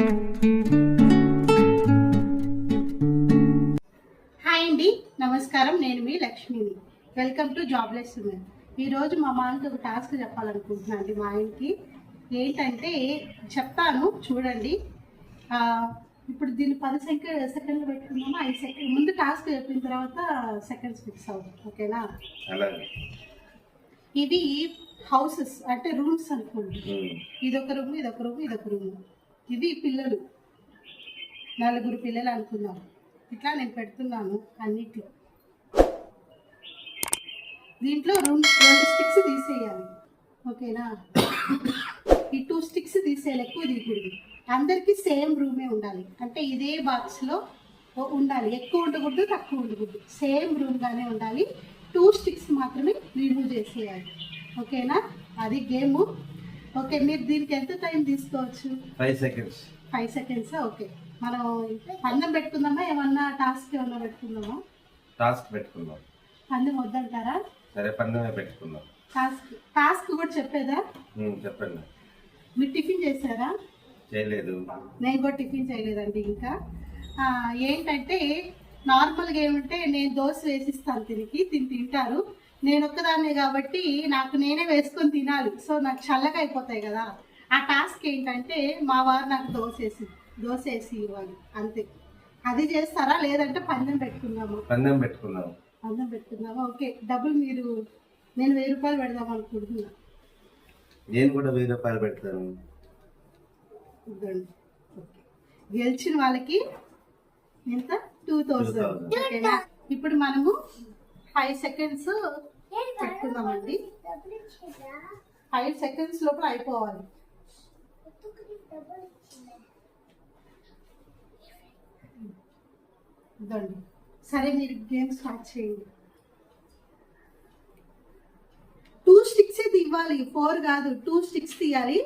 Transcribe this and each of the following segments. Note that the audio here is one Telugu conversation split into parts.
హాయ్ అండి నమస్కారం. నేను మీ లక్ష్మిని. Welcome to jobless women. ఈరోజు మా మామకి ఒక టాస్క్ చెప్పాలనుకుంటున్నాను అండి. మా ఆయనకి ఏంటంటే చెప్తాను చూడండి. ఇప్పుడు దీన్ని పది సెకండ్ సెకండ్లు పెట్టుకున్నాము ఐదు సెకండ్ ముందు టాస్క్ చెప్పిన తర్వాత సెకండ్స్ ఫిక్స్ అవుతుంది ఓకేనా? ఇది హౌసెస్ అంటే రూమ్స్ అనుకోండి. ఇదొక రూమ్ ఇదొక రూమ్ ఇదొక రూమ్. ఇవి పిల్లలు. నలుగురు పిల్లలు అనుకున్నాం ఇట్లా నేను పెడుతున్నాను అన్నిట్లో దీంట్లో రెండు రెండు స్టిక్స్ తీసేయాలి. ఓకేనా? ఈ టూ స్టిక్స్ తీసేయాలి ఎక్కువ తీయకూడదు. అందరికీ సేమ్ రూమే ఉండాలి. అంటే ఇదే బాక్స్లో ఉండాలి. ఎక్కువ ఉండకూడదు తక్కువ ఉండకూడదు. సేమ్ రూమ్గానే ఉండాలి. టూ స్టిక్స్ మాత్రమే రిమూవ్ చేసేయాలి. ఓకేనా? అది గేమ్. ఓకే మీరు దీనికి ఎంత టైం తీసుకోవచ్చు? Five seconds five seconds okay. మనం పందెం పెట్టుకుందామా? ఏమన్నా టాస్క్ ఏమన్నా పెట్టుకుందామా? టాస్క్ పెట్టుకుందాం. పందెం వద్దంటారా? సరే పందెమే పెట్టుకుందాం. టాస్క్ టాస్క్ కూడా చెప్పేదా? చెప్పండి. మీరు టిఫిన్ చేశారా? చేయలేదు. నేను కూడా టిఫిన్ చేయలేదండి ఇంకా. ఏంటంటే నార్మల్గా ఏమంటే నేను దోశ వేసిస్తాను తిరిగి తిని తింటారు. నేను ఒక్కదాన్నే కాబట్టి నాకు నేనే వేసుకొని తినాలి. సో నాకు చల్లగా అయిపోతాయి కదా. ఆ టాస్క్ ఏంటంటే మా వారు నాకు దోశ వేసి ఇవ్వాలి. అంతే. అది చేస్తారా? లేదంటే పందెం పెట్టుకుందామా? పందెం పెట్టుకుందాం పందెం పెట్టుకుందామా? ఓకే. డబ్బులు మీరు నేను వెయ్యి రూపాయలు పెడదాం అనుకుంటున్నా. నేను కూడా వెయ్యి రూపాయలు పెడతాను. గెలిచిన వాళ్ళకి ఎంత? Two thousand 2000. ఓకేనా? ఇప్పుడు మనము ఫైవ్ సెకండ్స్ పెట్టుకుందామండి. ఫైవ్ సెకండ్స్ లోపల అయిపోవాలి. ఇదండి. సరే మీరు గేమ్ స్టార్ట్ చేయండి. టూ స్టిక్స్ తీయాలి ఫోర్ కాదు. టూ స్టిక్స్ తీయాలి.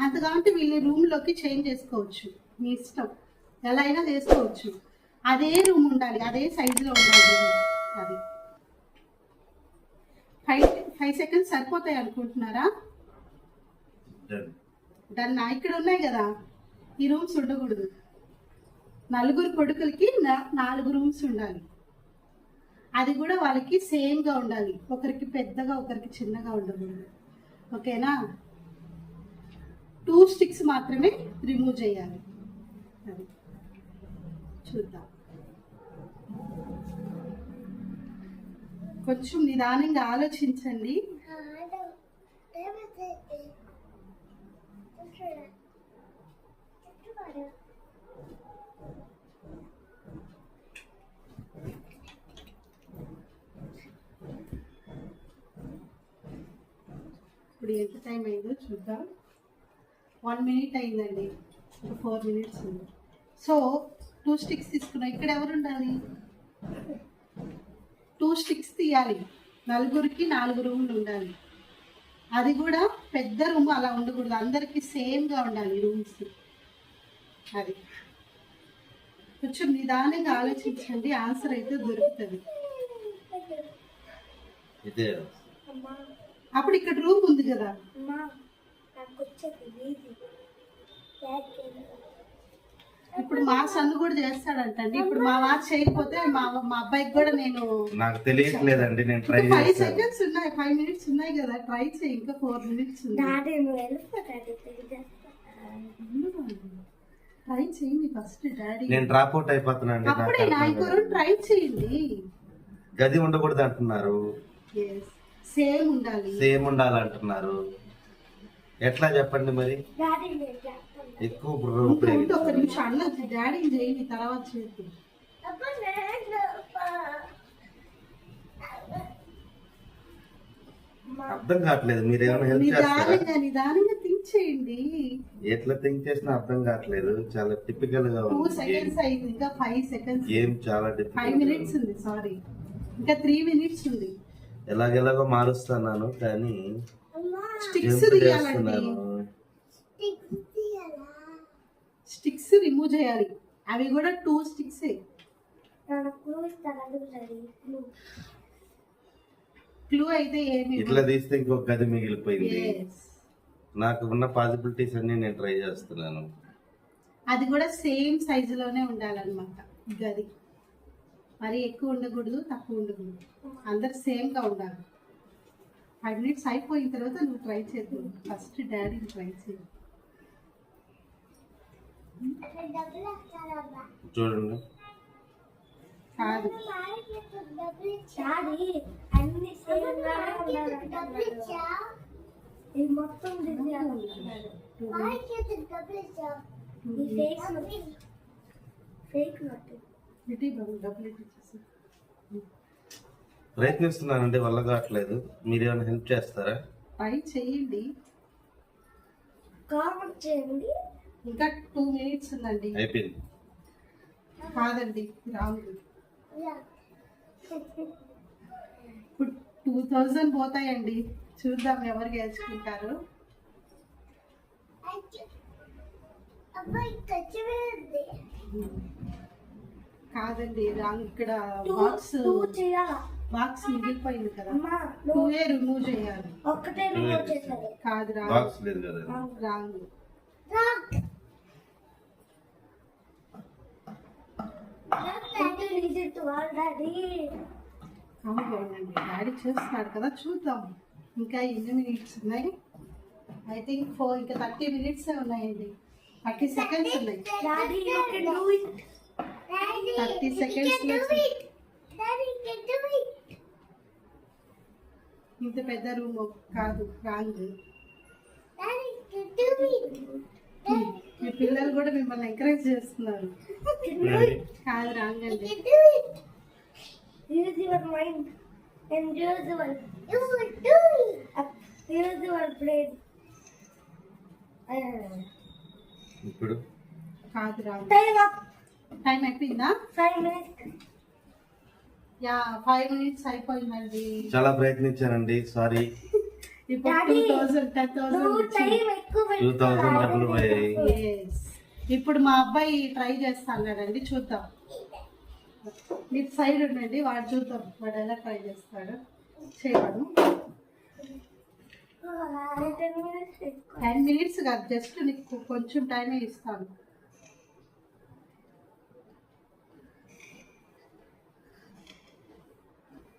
అంత కాబట్టి వీళ్ళ రూమ్లోకి చేంజ్ చేసుకోవచ్చు. మీ ఇష్టం. ఎలా అయినా చేసుకోవచ్చు. అదే రూమ్ ఉండాలి. అదే సైజ్లో ఉండాలి. అది. ఫైవ్ ఫైవ్ సెకండ్స్ సరిపోతాయి అనుకుంటున్నారా? Done. డన్ ఇక్కడ ఉన్నాయి కదా. ఈ రూమ్స్ ఉండకూడదు. నలుగురు కొడుకులకి నాలుగు రూమ్స్ ఉండాలి. అది కూడా వాళ్ళకి సేమ్గా ఉండాలి. ఒకరికి పెద్దగా ఒకరికి చిన్నగా ఉండకూడదు. ఓకేనా? టూ స్టిక్స్ మాత్రమే రిమూవ్ చేయాలి. అది చూద్దాం. కొంచెం నిదానంగా ఆలోచించండి. ఇప్పుడు ఎంత టైం అయిందో చూద్దాం. వన్ మినిట్ అయిందండి. ఒక ఫోర్ మినిట్స్ ఉంది. సో టూ స్టిక్స్ తీసుకున్నాం ఇక్కడ ఎవరు ఉండాలి? టూ స్టిక్స్ తీయాలి. నలుగురికి నాలుగు రూమ్లు ఉండాలి. అది కూడా పెద్ద రూమ్ అలా ఉండకూడదు. అందరికీ సేమ్గా ఉండాలి రూమ్స్. అది. కొంచెం నిదానంగా ఆలోచించండి. ఆన్సర్ అయితే దొరుకుతుంది. ఇదే. అప్పుడు ఇక్కడ రూమ్ ఉంది కదా. ఇప్పుడు మా సన్ను కూడా చేస్తాడంటండి. ఇప్పుడు మా వారు చేయకపోతే మా మా అబ్బాయికి కూడా నేను నాకు తెలియట్లేదండి నేను ట్రై ఫైవ్ సెకండ్స్ ఉన్నాయి ఫైవ్ మినిట్స్ ఉన్నాయి కదా. ట్రై చేయి ఇంకా ఫోర్ మినిట్స్ ఉంది. ట్రై చేయండి ఫస్ట్ డాడీ నేను డ్రాప్ అవుట్ అయిపోతున్నానండి నాకు అప్పుడే నా అర్థం ఇంకో కాదు. ట్రై చేయండి. గది ఉండకూడదు అంటున్నారు సేమ్ ఉండాలి. సేమ్ ఉండాలంటున్నారు. ఎట్లా చెప్పండి మరి? ఎక్కువ ఒక. నిమిషం చేయండి తర్వాత అర్థం కావట్లేదు మీరు ఏమైనా హెల్ప్ చేస్తారా? నిదానంగా నిదానంగా థింక్ చేయండి. ఎట్లా థింక్ చేసినా అర్థం కావట్లేదు చాలా టిపికల్గా టూ సెకండ్స్ అయింది ఇంకా ఫైవ్ సెకండ్స్ గేమ్ చాలా ఫైవ్ మినిట్స్ ఉంది. సారీ ఇంకా త్రీ మినిట్స్ ఉంది. ఎలాగెలాగో మారుస్తున్నాను కానీ స్టిక్స్ తీయాలండి స్టిక్స్ రిమూవ్ చేయాలి. అవి కూడా టూ స్టిక్స్ క్లూ అయితే ఏమి ఇట్లా తీస్తే ఇంకొక గది మిగిలిపోయింది. నాకు ఉన్న పాసిబిలిటీస్ అన్ని నేను ట్రై చేస్తున్నాను. అది కూడా సేమ్ సైజులోనే ఉండాలన్నమాట గది. మరి ఎక్కువ ఉండకూడదు తక్కువ ఉండకూడదు. అందరు సేమ్గా ఉండాలి. ఫైవ్ మినిట్స్ అయిపోయిన తర్వాత నువ్వు ట్రై చేద్దాం. ఫస్ట్ డాడీని ట్రై చేయి. చూడండి. కాదు. మొత్తం డబ్బులు ఇటు ఇచ్చేసి. ప్రయత్నిస్తున్నానండి వల్ల కావట్లేదు మీరు ఏమైనా హెల్ప్ చేస్తారా? ట్రై చేయండి కామెంట్ చేయండి. ఇంకా టూ మినిట్స్ ఉందండి. అయిపోయింది. కాదండి రాంగ్. ఇప్పుడు టూ థౌజండ్ పోతాయండి. చూద్దాం ఎవరు గెలుచుకుంటారు. కాదండి రాంగ్. ఇక్కడ బాక్స్ టూ చేయాలా? బాక్స్ మిగిలిపోయింది కదా. నువ్వు రిమూవ్ చేయాలి. ఒక్కటే రిమూవ్ చేసాడు కాదు బాక్స్ లేదు కదా. రాంగ్ అవునండి డాడీ చూస్తున్నాడు కదా చూద్దాం. ఇంకా ఎన్ని మినిట్స్ ఉన్నాయి? ఐ థింక్ ఫోర్ ఇంకా థర్టీ మినిట్స్ ఉన్నాయండి. థర్టీ సెకండ్స్ ఉన్నాయి. థర్టీ సెకండ్స్ ఇంత పెద్ద రూమ్ కాదు రాంగ్ మీ పిల్లలు కూడా మిమ్మల్ని ఎంకరేజ్ చేస్తున్నారు. కాదు రాంగ్ అండి కాదు రా టైం అయిపోయిందా? Five minutes yeah five minutes అయిపోయిందండి చాలా ప్రయత్నించానండి సారీ ఇప్పుడు two thousand ten thousand time ఎక్కువ టూ థౌసండ్ డబ్బులు పోయాయి. Yes. ఇప్పుడు మా అబ్బాయి ట్రై చేస్తాడండి చూద్దాం. మీరు సైడ్ ఉండండి వాడు చూద్దాం వాడు ఎలా ట్రై చేస్తాడు. చేయడం టెన్ మినిట్స్ ఎక్కువ. టెన్ మినిట్స్ కాదు జస్ట్ నీకు కొంచెం టైమే ఇస్తాను.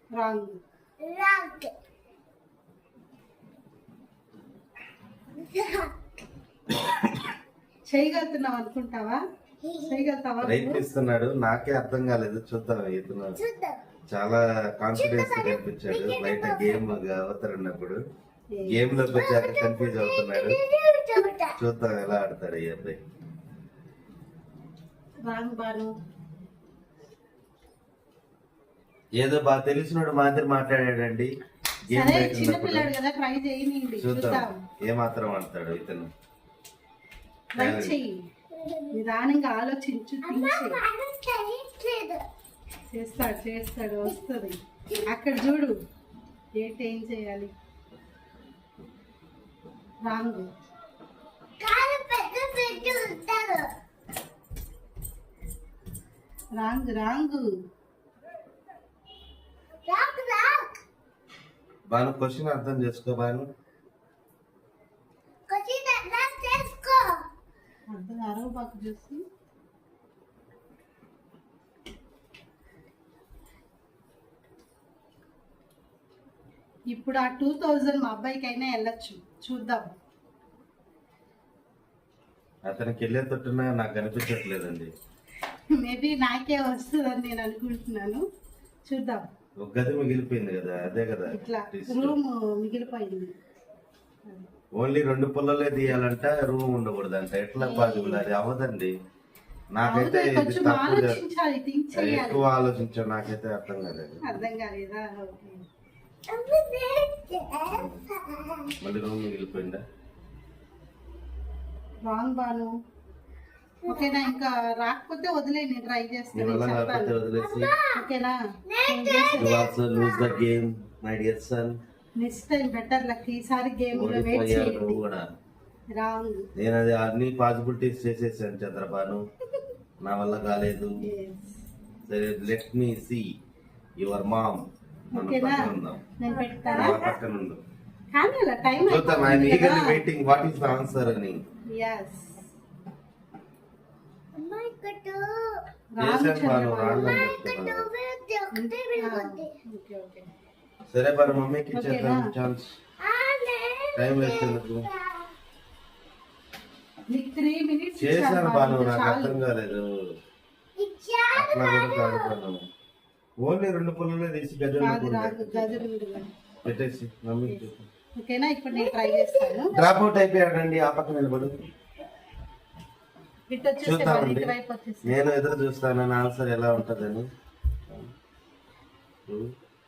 రాంగ్. చేయగలుగుతున్నావు అనుకుంటావా చేయగలుగుతావా? ప్రయత్నిస్తున్నాడు నాకే అర్థం కాలేదు. చూద్దాం ఇతను చూద్దాం. చాలా కాన్ఫిడెన్స్ కనిపించాడు బయట గేమ్ అవుతారన్నప్పుడు గేమ్లోకి వచ్చాక కన్ఫ్యూజ్ అవుతున్నాడు. చూద్దాం చూద్దాం ఎలా ఆడతాడు ఈ అబ్బాయి. రాంగ్ బాను. ఏదో బాగా తెలిసినోడు మాదిరి మాట్లాడాడండి. సరే ఉన్నప్పుడు. చిన్నపిల్లాడు కదా ట్రై చేయనియండి చూద్దాం. చూద్దాం. ఏమాత్రం ఆడతాడు ఇతను. ట్రై చెయ్యి. నిదానంగా ఆలోచించు think. చేస్తాడు చేస్తాడు వస్తుంది. అక్కడ చూడు ఏంటి ఏం చేయాలి? Wrong. Wrong wrong. Banu question అర్థం చేసుకో బాను. ఇప్పుడు ఆ టూ థౌజండ్ మా అబ్బాయికైనా వెళ్ళొచ్చు. చూద్దాం. అతనికి వెళ్ళే తొట్టున నాకు కనిపించట్లేదండి. మేబీ నాకే వస్తుందని నేను అనుకుంటున్నాను. చూద్దాం. ఒక గది మిగిలిపోయింది కదా అదే కదా. రూమ్ మిగిలిపోయింది. ఓన్లీ రెండు పుల్లలే తీయాలంట రూమ్ ఉండకూడదంట. ఎట్లా పాసిబుల్ అది అవ్వదండి. నాకైతే ఇది ఎక్కువ ఆలోచించాను నాకైతే అర్థం కాలేదు. అర్థం కాలేదా? ఓకే. మళ్ళీ రూమ్ మిగిలిపోయిందా? రాంగ్ బాను. ఓకేనా? ఇంకా రాకపోతే వదిలే నేను ట్రై చేస్తాను వదిలేసి. ఓకేనా? You also lose the game my dear son next time better luck ఈసారి గేమ్లో వెయిట్ చేయండి. నువ్వు కూడా. రాంగ్. నేను అది అన్ని పాసిబిలిటీస్ చేసేసాను చంద్రబాను నా వల్ల కాలేదు. సరే let me see your mom మనం ఓకేనా? పక్కన ఉందాం. నేను పక్కన ఉండు. కానీ అలా టైం చూద్దాం ఆయన eagerly waiting what is the answer అని. ఎస్ అమ్మ ఇక్కడ చేశాను బాను రాళ్ళని చెప్తున్నాను ఒకటి ఒకటే వెళ్ళిపోద్ది ఓకే ఓకే సరే బాను మమ్మీకి? ఇచ్చేద్దాం ఛాన్స్ టైం వేస్ట్ ఎందుకు? చేశాను బాను నాకు అర్థం కాలేదు. అట్లా కూడా కాదు బాను ఓన్లీ రెండు పుల్లలే తీసి గజంలో. పెట్టేసి మమ్మీకి ఓకేనా? ఇప్పుడు నేను ట్రై చేస్తాను. డ్రాప్ అవుట్ అయిపోయాడండి ఆ పక్కన నిలబడు. ఇటు వచ్చేసి చూద్దామండి. ఇటు వైపు వచ్చేసి నేను ఎదురు చూస్తాను ఆన్సర్ ఎలా ఉంటదని.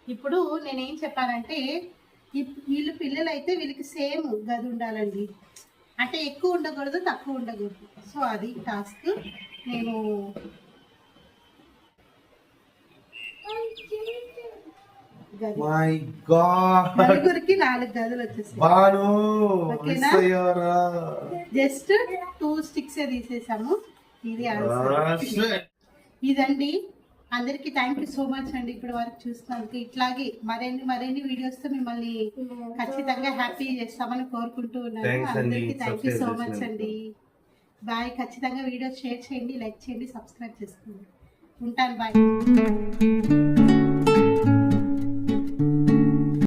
ఇప్పుడు నేనేం చెప్పానంటే వీళ్ళు పిల్లలు అయితే వీళ్ళకి సేమ్ గది ఉండాలండి. అంటే ఎక్కువ ఉండకూడదు తక్కువ ఉండకూడదు. సో అది టాస్క్. నేను మై గాడ్ నలుగురికి నాలుగు గదులు వచ్చేసాయి. బాను ఓకేనా? మిస్ అయ్యారా జస్ట్ టూ స్టిక్స్ తీసేసాము. ఇది Ah, ఆన్సర్. ఇదండి. అందరికి థ్యాంక్ యూ సో మచ్ అండి ఇప్పటి వరకు చూసినందుకు. ఇట్లాగే మరిన్ని మరిన్ని వీడియోస్తో మిమ్మల్ని ఖచ్చితంగా హ్యాపీ చేస్తామని కోరుకుంటూ ఉన్నాను. అందరికి థ్యాంక్ యూ సో మచ్. అండి. బాయ్. ఖచ్చితంగా వీడియో షేర్ చేయండి లైక్ చేయండి సబ్స్క్రైబ్ చేసుకోండి. ఉంటాను బాయ్